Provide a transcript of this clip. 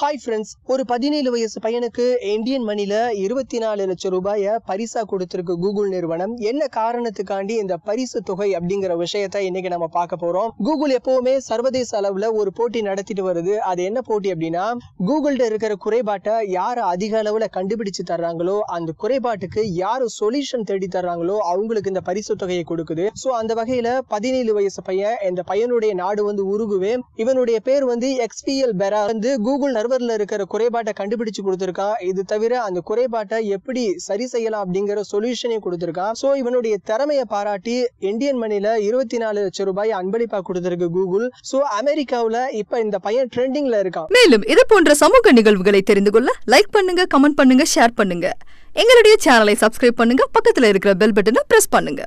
Hi friends ஒரு பதினேழு வயசு பையனுக்கு இந்தியன் மணில இருபத்தி நாலு லட்சம் ரூபாய பரிசா கொடுத்திருக்கு கூகுள் நிறுவனம். என்ன காரணத்துக்காண்டி இந்த பரிசு தொகை அப்படிங்கிற விஷயத்த இன்னைக்கு நம்ம பார்க்க போறோம். கூகுள் எப்பவுமே சர்வதேச அளவுல ஒரு போட்டி நடத்திட்டு வருது. அது என்ன போட்டி அப்படின்னா கூகுள்கிட்ட இருக்கிற குறைபாட்டை யார் அதிக அளவுல கண்டுபிடிச்சு தர்றாங்களோ அந்த குறைபாட்டுக்கு யார் சொல்யூஷன் தேடி தர்றாங்களோ அவங்களுக்கு இந்த பரிசு தொகையை கொடுக்குது. ஸோ அந்த வகையில பதினேழு வயசு பையன் இந்த பையனுடைய நாடு வந்து உருகுவே இவனுடைய பேர் வந்து எக்ஸ்பிஎல் பெரா வந்து கூகுள் சர்வரில் இருக்கிற குறைபாட்டை கண்டுபிடிச்சு கொடுத்துருக்கான் இது தவிர அந்த குறைபாட்டை எப்படி சரி செய்யலாம் அப்படிங்கிற சொல்யூஷனையும் கொடுத்துருக்கான் ஸோ இவனுடைய திறமையை பாராட்டி இந்தியன் மணில இருபத்தி நாலு லட்சம் ரூபாய் அன்பளிப்பா கொடுத்திருக்கு கூகுள் ஸோ அமெரிக்காவில் இப்ப இந்த பையன் ட்ரெண்டிங்ல இருக்கான். மேலும் இது போன்ற சமூக நிகழ்வுகளை தெரிந்து கொள்ள லைக் பண்ணுங்க கமெண்ட் பண்ணுங்க ஷேர் பண்ணுங்க. எங்களுடைய சேனலை சப்ஸ்கிரைப் பண்ணுங்க பக்கத்தில் இருக்கிற பெல் பட்டனை பிரஸ் பண்ணுங்க.